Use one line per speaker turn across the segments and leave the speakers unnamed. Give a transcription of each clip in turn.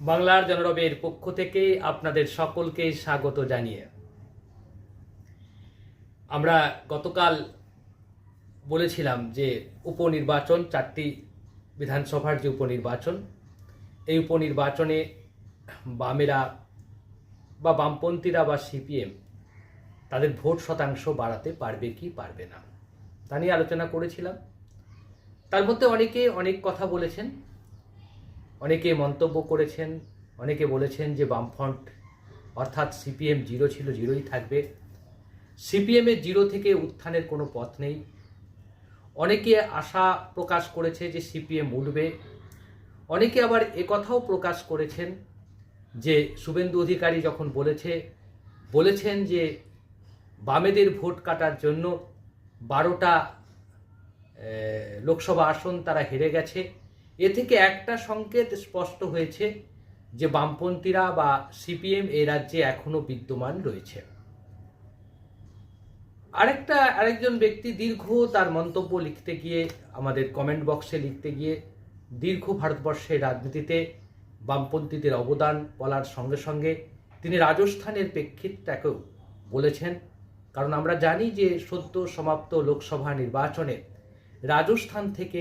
বাংলার জনরবের পক্ষ থেকে আপনাদের সকলকে স্বাগত জানিয়ে। আমরা গতকাল বলেছিলাম যে উপনির্বাচন, চারটি বিধানসভার যে উপনির্বাচন, এই উপনির্বাচনে বামেরা বা বামপন্থীরা বা সিপিএম তাদের ভোট শতাংশ বাড়াতে পারবে কি পারবে না, তা নিয়ে আলোচনা করেছিলাম। তার মধ্যে অনেকে অনেক কথা বলেছেন। অনেকে মন্তব্য করেছেন, অনেকে বলেছেন যে বামফ্রন্ট, অর্থাৎ সিপিএম জিরো ছিল, জিরোই থাকবে। সিপিএমের জিরো থেকে উত্থানের কোনো পথ নেই। অনেকে আশা প্রকাশ করেছে যে সিপিএম উঠবে। অনেকে আবার কথাও প্রকাশ করেছেন যে শুভেন্দু অধিকারী যখন বলেছে, বলেছেন যে বামেদের ভোট কাটার জন্য বারোটা লোকসভা আসন তারা হেরে গেছে। এ থেকে একটা সংকেত স্পষ্ট হয়েছে যে বামপন্থীরা বা সিপিএম এ রাজ্যে এখনও বিদ্যমান রয়েছে। আরেকটা, আরেকজন ব্যক্তি দীর্ঘ তার মন্তব্য লিখতে গিয়ে, আমাদের কমেন্ট বক্সে লিখতে গিয়ে, দীর্ঘ ভারতবর্ষের রাজনীতিতে বামপন্থীদের অবদান বলার সঙ্গে সঙ্গে তিনি রাজস্থানের প্রেক্ষিতটাকেও বলেছেন। কারণ আমরা জানি যে সদ্য সমাপ্ত লোকসভা নির্বাচনে রাজস্থান থেকে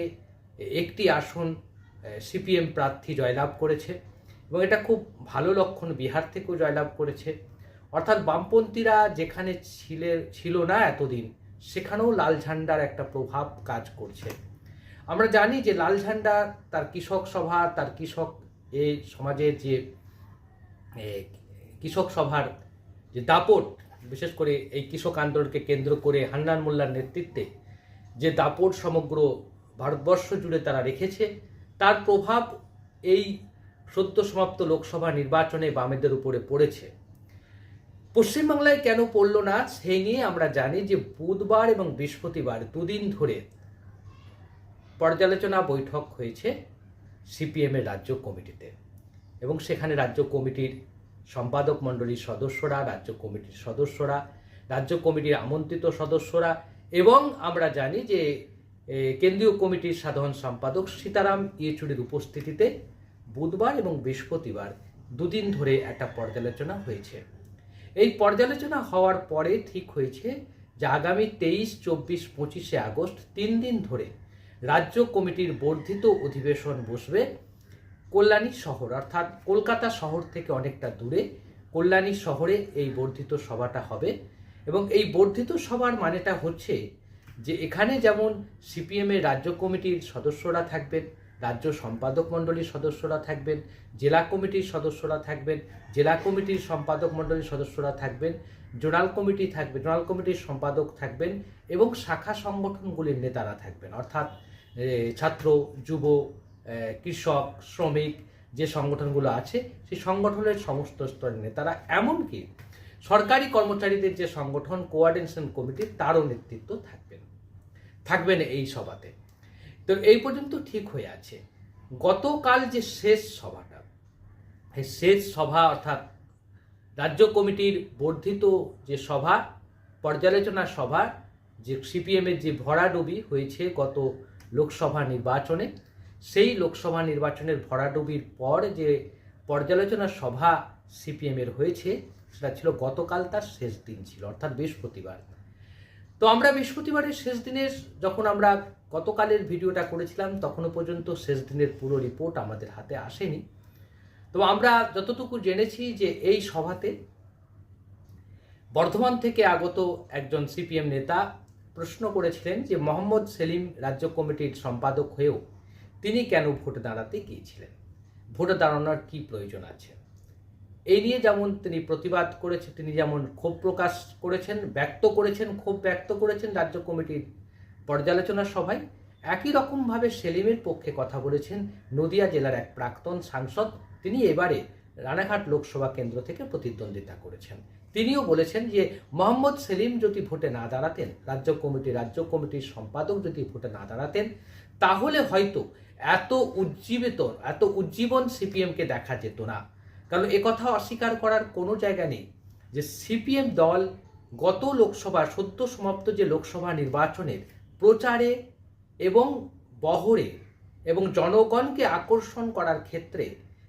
একটি আসন সিপিএম প্রার্থী জয়লাভ করেছে এবং এটা খুব ভালো লক্ষণ, বিহার থেকেও জয়লাভ করেছে। অর্থাৎ বামপন্থীরা যেখানে ছিলে, ছিল না এতদিন, সেখানেও লাল ঝান্ডার একটা প্রভাব কাজ করছে। আমরা জানি যে লাল ঝান্ডা তার কৃষক সভা, তার কৃষক এই সমাজের যে কৃষক সভার যে দাপট, বিশেষ করে এই কৃষক আন্দোলনকে কেন্দ্র করে হান্নান মোল্লার নেতৃত্বে, যে দাপট সমগ্র ভারতবর্ষ জুড়ে তারা রেখেছে তার প্রভাব এই সদ্য সমাপ্ত লোকসভা নির্বাচনে বামেদের উপরে পড়েছে। পশ্চিমবাংলায় কেন পড়ল না সেই নিয়ে আমরা জানি যে বুধবার এবং বৃহস্পতিবার দুদিন ধরে পর্যালোচনা বৈঠক হয়েছে সিপিএমের রাজ্য কমিটিতে এবং সেখানে রাজ্য কমিটির সম্পাদক মণ্ডলীর সদস্যরা, রাজ্য কমিটির সদস্যরা, রাজ্য কমিটির আমন্ত্রিত সদস্যরা এবং আমরা জানি যে কেন্দ্রীয় কমিটির সাধারণ সম্পাদক সীতারাম ইয়েচুরির উপস্থিতিতে বুধবার এবং বৃহস্পতিবার দুদিন ধরে একটা পর্যালোচনা হয়েছে। এই পর্যালোচনা হওয়ার পরে ঠিক হয়েছে যে আগামী তেইশ, চব্বিশ, পঁচিশে আগস্ট তিন দিন ধরে রাজ্য কমিটির বর্ধিত অধিবেশন বসবে কল্যাণী শহর। অর্থাৎ কলকাতা শহর থেকে অনেকটা দূরে কল্যাণী শহরে এই বর্ধিত সভাটা হবে। এবং এই বর্ধিত সভার মানেটা হচ্ছে যে এখানে যেমন সিপিএমের রাজ্য কমিটির সদস্যরা থাকবেন, রাজ্য সম্পাদক মণ্ডলীর সদস্যরা থাকবেন, জেলা কমিটির সদস্যরা থাকবেন, জেলা কমিটির সম্পাদক মণ্ডলীর সদস্যরা থাকবেন, জোনাল কমিটি থাকবে, জোনাল কমিটির সম্পাদক থাকবেন এবং শাখা সংগঠনগুলির নেতারা থাকবেন। অর্থাৎ ছাত্র, যুব কৃষক, শ্রমিক যে সংগঠনগুলো আছে, সেই সংগঠনের সমস্ত স্তরের নেতারা। এমনকি সরকারি কর্মচারীদের যে সংগঠন কোয়ার্ডিনেশন কমিটি তারও নেতৃত্ব থাকবেন থাকবেন এই সভাতে। তো এই পর্যন্ত ঠিক হয়ে আছে। গতকাল যে শেষ সভাটা শেষ সভা অর্থাৎ রাজ্য কমিটির বর্ধিত যে সভা, পর্যালোচনা সভা, যে সিপিএমের যে ভরাডুবি হয়েছে গত লোকসভা নির্বাচনে, সেই লোকসভা নির্বাচনের ভরাডুবির পর যে পর্যালোচনা সভা সিপিএমের হয়েছে, সেটা ছিল গতকাল তার শেষ দিন ছিল, অর্থাৎ বৃহস্পতিবার। তো আমরা বৃহস্পতিবারের শেষ দিনের যখন আমরা গতকালের ভিডিওটা করেছিলাম, তখনও পর্যন্ত শেষ দিনের পুরো রিপোর্ট আমাদের হাতে আসেনি। তো আমরা যতটুকু জেনেছি যে এই সভাতে বর্ধমান থেকে আগত একজন সিপিএম নেতা প্রশ্ন করেছিলেন যে মোহাম্মদ সেলিম রাজ্য কমিটির সম্পাদক হয়েও তিনি কেন ভোটে দাঁড়াতে গিয়েছিলেন? ভোটে দাঁড়ানোর কি প্রয়োজন আছে? এই নিয়ে যেমন তিনি প্রতিবাদ করেছেন তিনি যেমন ক্ষোভ প্রকাশ করেছেন, ব্যক্ত করেছেন, ক্ষোভ ব্যক্ত করেছেন রাজ্য কমিটির পর্যালোচনা সভায়, একই রকমভাবে সেলিমের পক্ষে কথা বলেছেন নদিয়া জেলার এক প্রাক্তন সাংসদ। তিনি এবারে রানাঘাট লোকসভা কেন্দ্র থেকে প্রতিদ্বন্দ্বিতা করেছেন। তিনিও বলেছেন যে, মোহাম্মদ সেলিম যদি ভোটে না দাঁড়াতেন, রাজ্য কমিটি, রাজ্য কমিটির সম্পাদক যদি ভোটে না দাঁড়াতেন, তাহলে হয়তো এত উজ্জীবিত, এত উজ্জীবন সিপিএমকে দেখা যেত না। কারণ একথা অস্বীকার করার কোনো জায়গা নেই যে সিপিএম দল গত লোকসভা, সদ্য সমাপ্ত যে লোকসভা নির্বাচনের প্রচারে এবং বহরে এবং জনগণকে আকর্ষণ করার ক্ষেত্রে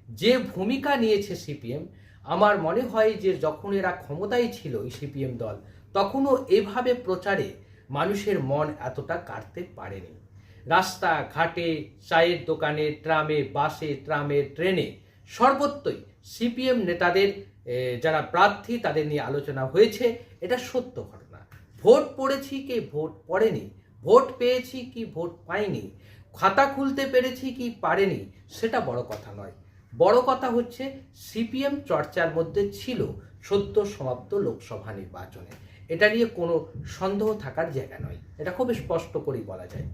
যে ভূমিকা নিয়েছে সিপিএম, আমার মনে হয় যে যখন এরা ক্ষমতায় ছিল এই সিপিএম দল, তখনও এভাবে প্রচারে মানুষের মন এতটা কাটতে পারেনি। রাস্তা ঘাটে চায়ের দোকানে, ট্রামে, বাসে, ট্রামে, ট্রেনে সর্বত্রই সিপিএম নেতাদের যারা প্রার্থী, তাদের নিয়ে আলোচনা হয়েছে। এটা সত্য ঘটনা। ভোট পড়েছি কি ভোট পড়েনি? ভোট পেয়েছি কি ভোট পাইনি? খাতা খুলতে পেরেছি কি পারেনি? সেটা বড় কথা নয়। বড় কথা হচ্ছে, সিপিএম চর্চার মধ্যে ছিল সদ্য সমাপ্ত লোকসভা নির্বাচনে। এটা নিয়ে কোনো সন্দেহ থাকার জায়গা নয়। এটা খুব স্পষ্ট করেই বলা যায়।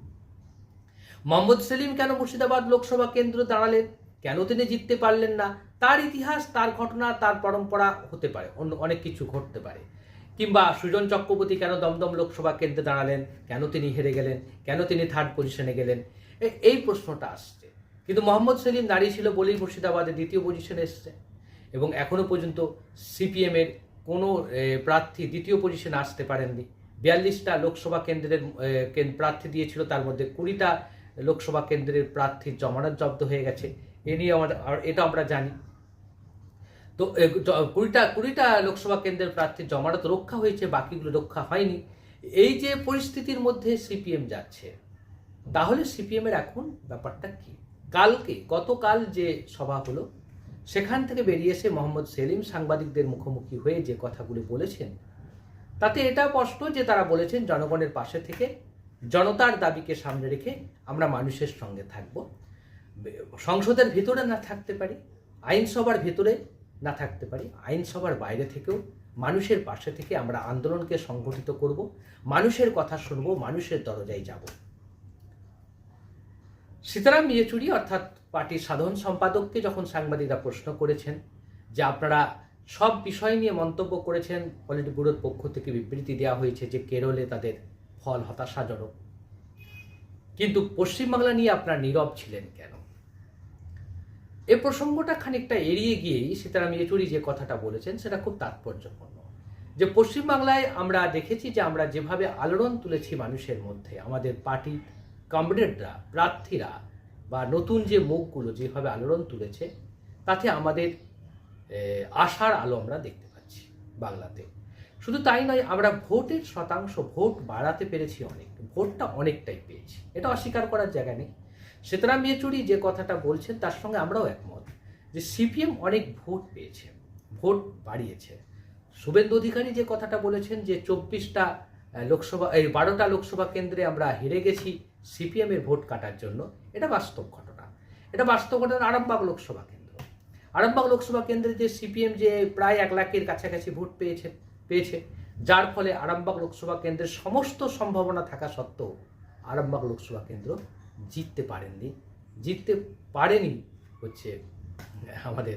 মোহাম্মদ সেলিম কেন মুর্শিদাবাদ লোকসভা কেন্দ্র দাঁড়ালেন? কেন তিনি জিততে পারলেন না? তার ইতিহাস, তার ঘটনা, তার পরম্পরা হতে পারে, অন্য অনেক কিছু ঘটতে পারে। কিংবা সুজন চক্রবর্তী কেন দমদম লোকসভা কেন্দ্রে দাঁড়ালেন? কেন তিনি হেরে গেলেন? কেন তিনি থার্ড পজিশনে গেলেন? এই প্রশ্নটা আসছে। কিন্তু মোহাম্মদ সেলিম দাঁড়িয়ে ছিল বলেই মুর্শিদাবাদে দ্বিতীয় পজিশনে এসছে। এবং এখনও পর্যন্ত সিপিএমের কোনো প্রার্থী দ্বিতীয় পজিশনে আসতে পারেননি। বিয়াল্লিশটা লোকসভা কেন্দ্রের প্রার্থী দিয়েছিল, তার মধ্যে কুড়িটা লোকসভা কেন্দ্রের প্রার্থীর জমানত জব্দ হয়ে গেছে। এ নিয়ে আমাদের এটা আমরা জানি। তো কুড়িটা কুড়িটা লোকসভা কেন্দ্রের প্রার্থীর জমানত রক্ষা হয়েছে, বাকিগুলো রক্ষা হয়নি। এই যে পরিস্থিতির মধ্যে সিপিএম যাচ্ছে, তাহলে সিপিএমের এখন ব্যাপারটা কি? কালকে, গতকাল যে সভা হলো, সেখান থেকে বেরিয়ে এসে মোহাম্মদ সেলিম সাংবাদিকদের মুখোমুখি হয়ে যে কথাগুলো বলেছেন, তাতে এটা স্পষ্ট যে তারা বলেছেন, জনগণের পাশে থেকে জনতার দাবিকে সামনে রেখে আমরা মানুষের সঙ্গে থাকব। সংসদের ভিতরে না থাকতে পারি, আইনসভার ভিতরে না থাকতে পারি, আইনসভার বাইরে থেকেও মানুষের পাশে থেকে আমরা আন্দোলনকে সংগঠিত করব, মানুষের কথা শুনব, মানুষের দরজায় যাব। সীতারাম ইয়েচুরি অর্থাৎ পার্টির সাধারণ সম্পাদককে যখন সাংবাদিকরা প্রশ্ন করেছেন যে আপনারা সব বিষয় নিয়ে মন্তব্য করেছেন পলিটি ব্যুরোর পক্ষ থেকে বিবৃতি দেওয়া হয়েছে যে কেরলে তাদের ফল হতাশাজনক। কিন্তু পশ্চিমবাংলা নিয়ে আপনারা নীরব ছিলেন কেন? এ প্রসঙ্গটা খানিকটা এড়িয়ে গিয়েই সীতারাম ইয়েচুরি যে কথাটা বলেছেন, সেটা খুব তাৎপর্যপূর্ণ। যে পশ্চিমবাংলায় আমরা দেখেছি যে আমরা যেভাবে আলোড়ন তুলেছি মানুষের মধ্যে, আমাদের পার্টির কমরেডরা প্রার্থীরা, বা নতুন যে মুখগুলো যেভাবে আলোড়ন তুলেছে, তাতে আমাদের আশার আলো আমরা দেখতে পাচ্ছি বাংলাতে। শুধু তাই নয়, আমরা ভোটের শতাংশ, ভোট বাড়াতে পেরেছি অনেক, ভোটটা অনেকটাই পেয়েছি। এটা অস্বীকার করার জায়গা নেই। সীতারাম ইয়েচুরি যে কথাটা বলছেন, তার সঙ্গে আমরাও একমত যে সিপিএম অনেক ভোট পেয়েছে, ভোট বাড়িয়েছে। শুভেন্দু অধিকারী যে কথাটা বলেছেন যে চব্বিশটা লোকসভা, এই বারোটা লোকসভা কেন্দ্রে আমরা হেরে গেছি সিপিএমের ভোট কাটার জন্য, এটা বাস্তব ঘটনা। এটা বাস্তব ঘটনা আরামবাগ লোকসভা কেন্দ্র। আরামবাগ লোকসভা কেন্দ্রে যে সিপিএম যে প্রায় এক লাখের কাছাকাছি ভোট পেয়েছে পেয়েছে, যার ফলে আরামবাগ লোকসভা কেন্দ্রের সমস্ত সম্ভাবনা থাকা সত্ত্বেও আরামবাগ লোকসভা কেন্দ্র জিততে পারেননি। জিততে পারেনি হচ্ছে, আমাদের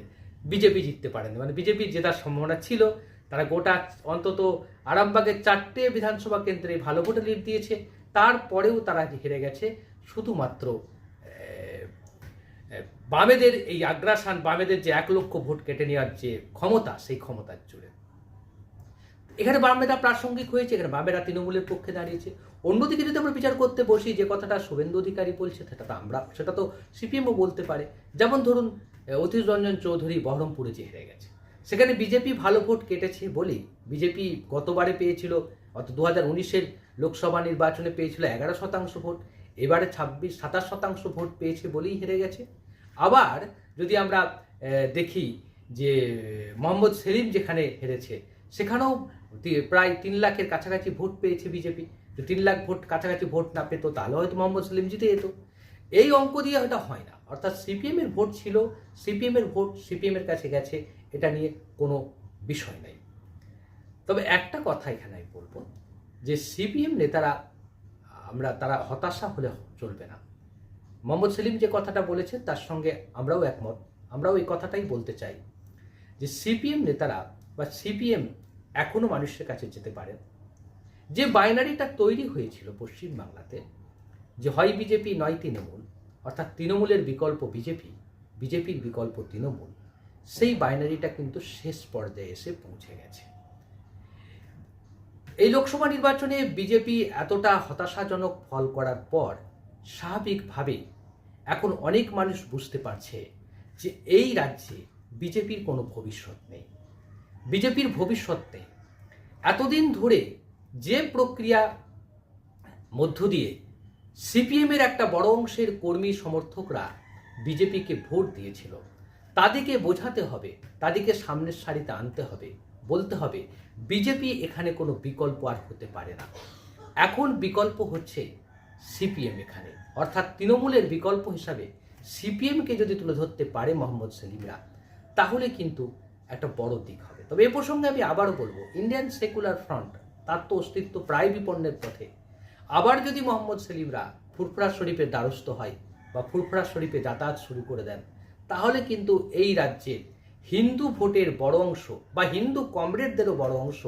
বিজেপি জিততে পারেনি মানে বিজেপি জেতার সম্ভাবনা ছিল, তারা গোটা অন্তত আরামবাগের চারটে বিধানসভা কেন্দ্রে ভালো ভোটে লিড দিয়েছে, তারপরেও তারা হেরে গেছে। শুধুমাত্র বামেদের এই আগ্রাসান, বামেদের যে এক লক্ষ ভোট কেটে নেওয়ার যে ক্ষমতা, সেই ক্ষমতার জুড়ে এখানে বামেরা প্রাসঙ্গিক হয়েছে, এখানে বামেরা তৃণমূলের পক্ষে দাঁড়িয়েছে। অন্যদিকে যদি আমরা বিচার করতে বসি, যে কথাটা শুভেন্দু অধিকারী বলছে, সেটা তো আমরা, সেটা তো সিপিএমও বলতে পারে। যেমন ধরুন অতীশ রঞ্জন চৌধুরী বহরমপুরে যে হেরে গেছে। সেখানে বিজেপি ভালো ভোট কেটেছে বলেই বিজেপি গতবারে পেয়েছিল অত দু হাজার উনিশের লোকসভা নির্বাচনে পেয়েছিল এগারো শতাংশ ভোট, এবারে ছাব্বিশ, সাতাশ শতাংশ ভোট পেয়েছে বলেই হেরে গেছে। আবার যদি আমরা দেখি যে, মোহাম্মদ সেলিম যেখানে হেরেছে, সেখানেও প্রায় তিন লাখের কাছাকাছি ভোট পেয়েছে বিজেপি। তিন লাখ ভোট কাছাকাছি ভোট না পেতো, তাহলে হয়তো মোহাম্মদ সেলিম জিতে যেত। এই অঙ্ক দিয়ে হয়তো হয় না। অর্থাৎ সিপিএমের ভোট ছিল সিপিএমের ভোট সিপিএমের কাছে গেছে, এটা নিয়ে কোনো বিষয় নাই। তবে একটা কথা এখানে আমি বলব, যে সিপিএম নেতারা, আমরা, তারা হতাশা হলে চলবে না। মোহাম্মদ সেলিম যে কথাটা বলেছেন, তার সঙ্গে আমরাও একমত। আমরাও এই কথাটাই বলতে চাই, যে সিপিএম নেতারা বা সিপিএম এখনও মানুষের কাছে যেতে পারেন যে বাইনারিটা তৈরি হয়েছিল পশ্চিমবাংলাতে যে হয় বিজেপি নয় তৃণমূল, অর্থাৎ তৃণমূলের বিকল্প বিজেপি, বিজেপির বিকল্প তৃণমূল, সেই বাইনারিটা কিন্তু শেষ পর্যায়ে এসে পৌঁছে গেছে। এই লোকসভা নির্বাচনে বিজেপি এতটা হতাশাজনক ফল করার পর স্বাভাবিকভাবেই এখন অনেক মানুষ বুঝতে পারছে যে এই রাজ্যে বিজেপির কোনো ভবিষ্যৎ নেই। বিজেপির ভবিষ্যতে এতদিন ধরে যে প্রক্রিয়া মধ্য দিয়ে সিপিএমের একটা বড় অংশের কর্মী সমর্থকরা বিজেপিকে ভোট দিয়েছিল, তাদেরকে বোঝাতে হবে, তাদেরকে সামনের সারিতে আনতে হবে, বলতে হবে বিজেপি এখানে কোনো বিকল্প আর হতে পারে না। এখন বিকল্প হচ্ছে সিপিএম এখানে। অর্থাৎ তৃণমূলের বিকল্প হিসাবে সিপিএমকে যদি তুলে ধরতে পারে মোহাম্মদ সেলিমরা, তাহলে কিন্তু একটা বড় দিক হবে। তবে এ প্রসঙ্গে আমি আবারও বলব ইন্ডিয়ান সেকুলার ফ্রন্ট তার তো অস্তিত্ব প্রায় বিপন্নের পথে। আবার যদি মোহাম্মদ সেলিমরা ফুরফুরা শরীফের দ্বারস্থ হয় বা ফুরফুরা শরীফে যাতায়াত শুরু করে দেন, তাহলে কিন্তু এই রাজ্যে হিন্দু ভোটের বড় অংশ বা হিন্দু কমরেডদেরও বড় অংশ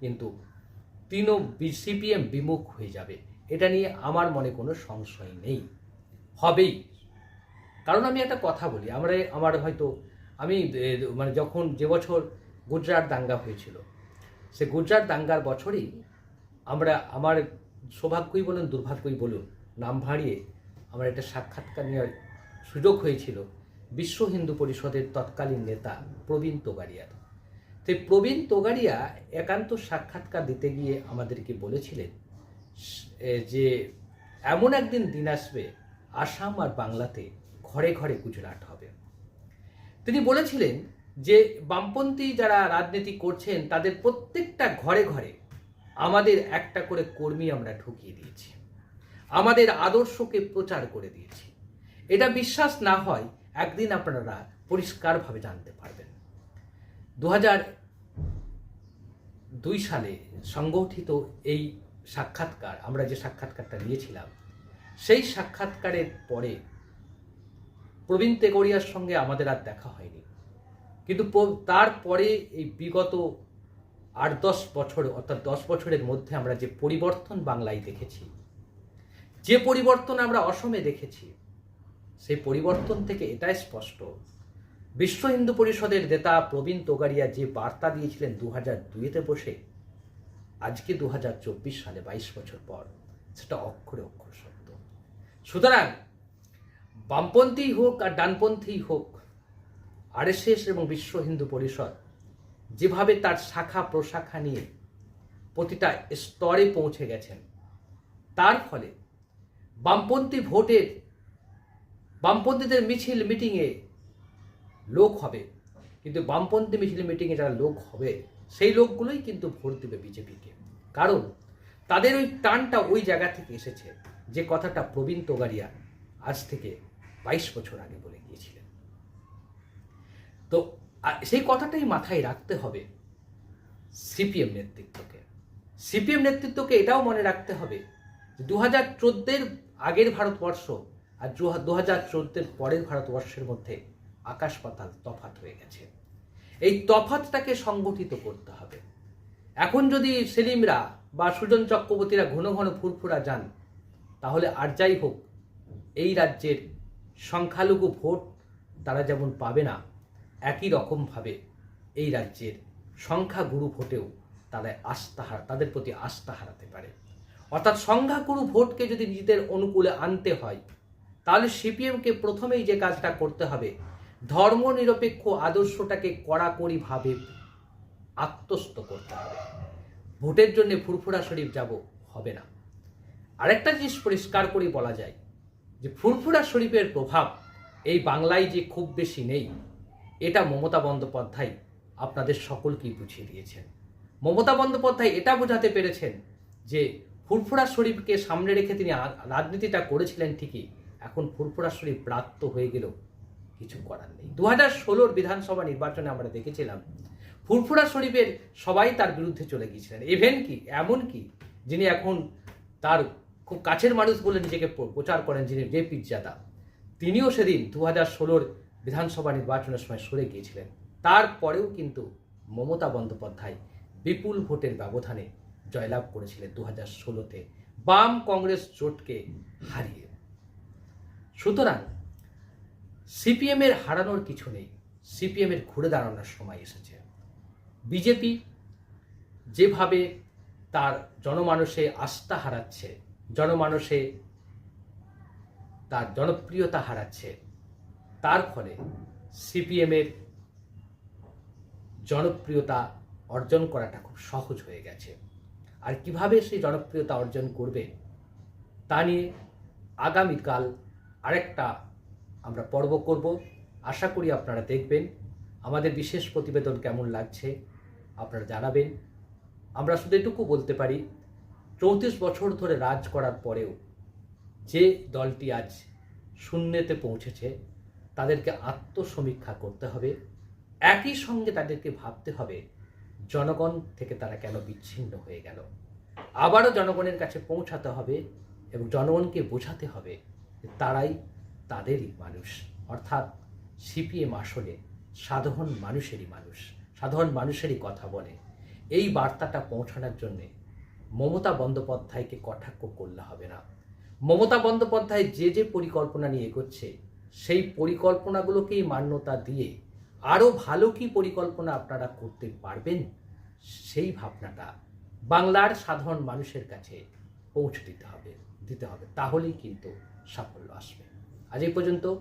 কিন্তু তৃণ সিপিএম বিমুখ হয়ে যাবে। এটা নিয়ে আমার মনে কোনো সংশয় নেই। হবেই। কারণ আমি একটা কথা বলি, আমরা, আমার হয়তো, আমি মানে যখন যে বছর গুজরাট দাঙ্গা হয়েছিল। সে গুজরাট দাঙ্গার বছরই আমরা, আমার সৌভাগ্যই বলুন, দুর্ভাগ্যই বলুন, নাম ভাঁড়িয়ে আমার একটা সাক্ষাৎকার নেওয়ার সুযোগ হয়েছিল বিশ্ব হিন্দু পরিষদের তৎকালীন নেতা প্রবীণ তোগাড়িয়ার। তো প্রবীণ তোগাড়িয়া একান্ত সাক্ষাৎকার দিতে গিয়ে আমাদেরকে বলেছিলেন যে এমন একদিন দিন আসবে, আসাম আর বাংলাতে ঘরে ঘরে গুজরাট হবে। তিনি বলেছিলেন যে বামপন্থী যারা রাজনীতি করছেন, তাদের প্রত্যেকটা ঘরে ঘরে আমাদের একটা করে কর্মী আমরা ঢুকিয়ে দিয়েছি। আমাদের আদর্শকে প্রচার করে দিয়েছি। এটা বিশ্বাস না হয় একদিন আপনারা পরিষ্কারভাবে জানতে পারবেন। দু দুই সালে সংগঠিত এই সাক্ষাৎকার, আমরা যে সাক্ষাৎকারটা নিয়েছিলাম, সেই সাক্ষাৎকারের পরে প্রবীণ তেগড়িয়ার সঙ্গে আমাদের আর দেখা হয়নি। কিন্তু তারপরে এই বিগত আট দশ বছর, অর্থাৎ দশ বছরের মধ্যে আমরা যে পরিবর্তন বাংলায় দেখেছি, যে পরিবর্তন আমরা অসমে দেখেছি, সেই পরিবর্তন থেকে এটাই স্পষ্ট। বিশ্ব হিন্দু পরিষদের নেতা প্রবীণ তোগাড়িয়া যে বার্তা দিয়েছিলেন দু হাজার দুইতে বসে, আজকে দু হাজার চব্বিশ সালে বাইশ বছর পর, সেটা অক্ষরে অক্ষর সত্য সুতরাং বামপন্থী হোক আর ডানপন্থী হোক আরএসএস এবং বিশ্ব হিন্দু পরিষদ যেভাবে তার শাখা প্রশাখা নিয়ে প্রতিটা স্তরে পৌঁছে গেছেন, তার ফলে বামপন্থী ভোটের, বামপন্থীদের মিছিল মিটিংয়ে লোক হবে। কিন্তু বামপন্থী মিছিল মিটিংয়ে যারা লোক হবে, সেই লোকগুলোই কিন্তু ভোট দেবে বিজেপিকে। কারণ তাদের ওই টানটা ওই জায়গা থেকে এসেছে, যে কথাটা প্রবীণ তোগাড়িয়া আজ থেকে বাইশ বছর আগে বলে গিয়েছিলেন। তো সেই কথাটাই মাথায় রাখতে হবে সিপিএম নেতৃত্বকে। সিপিএম নেতৃত্বকে এটাও মনে রাখতে হবে দু হাজার চোদ্দের আগের ভারতবর্ষ আর দু হাজার চোদ্দের পরের ভারতবর্ষের মধ্যে আকাশ পাতাল তফাত হয়ে গেছে। এই তফাতটাকে সংগঠিত করতে হবে। এখন যদি সেলিমরা বা সুজন চক্রবর্তীরা ঘন ঘন ফুরফুরা যান, তাহলে আর যাই হোক, এই রাজ্যের সংখ্যালঘু ভোট তারা যেমন পাবে না একই রকমভাবে এই রাজ্যের সংখ্যাগুরু ভোটেও তারা আস্থা হার তাদের প্রতি আস্থা হারাতে পারে। অর্থাৎ সংখ্যাগুরু ভোটকে যদি নিজেদের অনুকূলে আনতে হয়, তাহলে সিপিএমকে প্রথমেই যে কাজটা করতে হবে, ধর্মনিরপেক্ষ আদর্শটাকে কড়াকড়িভাবে আত্মস্থ করতে হবে। ভোটের জন্য ফুরফুরা শরীফ যাব, হবে না। আরেকটা জিনিস পরিষ্কার করে বলা যায় যে ফুরফুরা শরীফের প্রভাব এই বাংলায় যে খুব বেশি নেই। এটা মমতা বন্দ্যোপাধ্যায় আপনাদের সকলকেই বুঝিয়ে দিয়েছেন। মমতা বন্দ্যোপাধ্যায় এটা বোঝাতে পেরেছেন যে ফুরফুরা শরীফকে সামনে রেখে তিনি রাজনীতিটা করেছিলেন ঠিকই, এখন ফুরফুরা শরীফ প্রাপ্ত হয়ে গেলেও কিছু করার নেই। দু হাজার ষোলোর বিধানসভা নির্বাচনে আমরা দেখেছিলাম, ফুরফুরা শরীফের সবাই তার বিরুদ্ধে চলে গিয়েছিলেন। ইভেন কি, এমন কি, যিনি এখন তার খুব কাছের মানুষ বলে নিজেকে প্রচার করেন, যিনি জে পিজ্জাদা তিনিও সেদিন দু হাজার ষোলোর বিধানসভা নির্বাচনের সময় সরে গিয়েছিলেন। তারপরেও কিন্তু মমতা বন্দ্যোপাধ্যায় বিপুল ভোটের ব্যবধানে জয়লাভ করেছিলেন দু হাজার ষোলোতে। বাম কংগ্রেস জোটকে হারিয়ে। সুতরাং সিপিএমের হারানোর কিছু নেই। সিপিএমের ঘুরে দাঁড়ানোর সময় এসেছে। বিজেপি যেভাবে তার জনমানসে আস্থা হারাচ্ছে, জনমানসে তার জনপ্রিয়তা হারাচ্ছে তার ফলে সিপিএমের জনপ্রিয়তা অর্জন করাটা খুব সহজ হয়ে গেছে। আর কীভাবে সেই জনপ্রিয়তা অর্জন করবে, তা নিয়ে আগামীকাল আরেকটা আমরা পর্ব করব। আশা করি আপনারা দেখবেন। আমাদের বিশেষ প্রতিবেদন কেমন লাগছে আপনারা জানাবেন। আমরা শুধু এটুকু বলতে পারি, চৌত্রিশ বছর ধরে রাজ করার পরেও যে দলটি আজ শূন্যতে পৌঁছেছে তাদেরকে আত্মসমীক্ষা করতে হবে। একই সঙ্গে তাদেরকে ভাবতে হবে, জনগণ থেকে তারা কেন বিচ্ছিন্ন হয়ে গেল? আবারও জনগণের কাছে পৌঁছাতে হবে এবং জনগণকে বোঝাতে হবে যে তারাই তাদেরই মানুষ। অর্থাৎ সিপিএম আসলে সাধারণ মানুষেরই মানুষ, সাধারণ মানুষেরই কথা বলে। এই বার্তাটা পৌঁছানোর জন্যে মমতা বন্দ্যোপাধ্যায়কে কটাক্ষ করলে হবে না। মমতা বন্দ্যোপাধ্যায় যে যে পরিকল্পনা নিয়ে এগোচ্ছে সেই পরিকল্পনাগুলোকেই মান্যতা দিয়ে আরও ভালো কি পরিকল্পনা আপনারা করতে পারবেন, সেই ভাবনাটা বাংলার সাধারণ মানুষের কাছে পৌঁছে দিতে হবে দিতে হবে। তাহলেই কিন্তু সাফল্য আসবে। আজ এই পর্যন্ত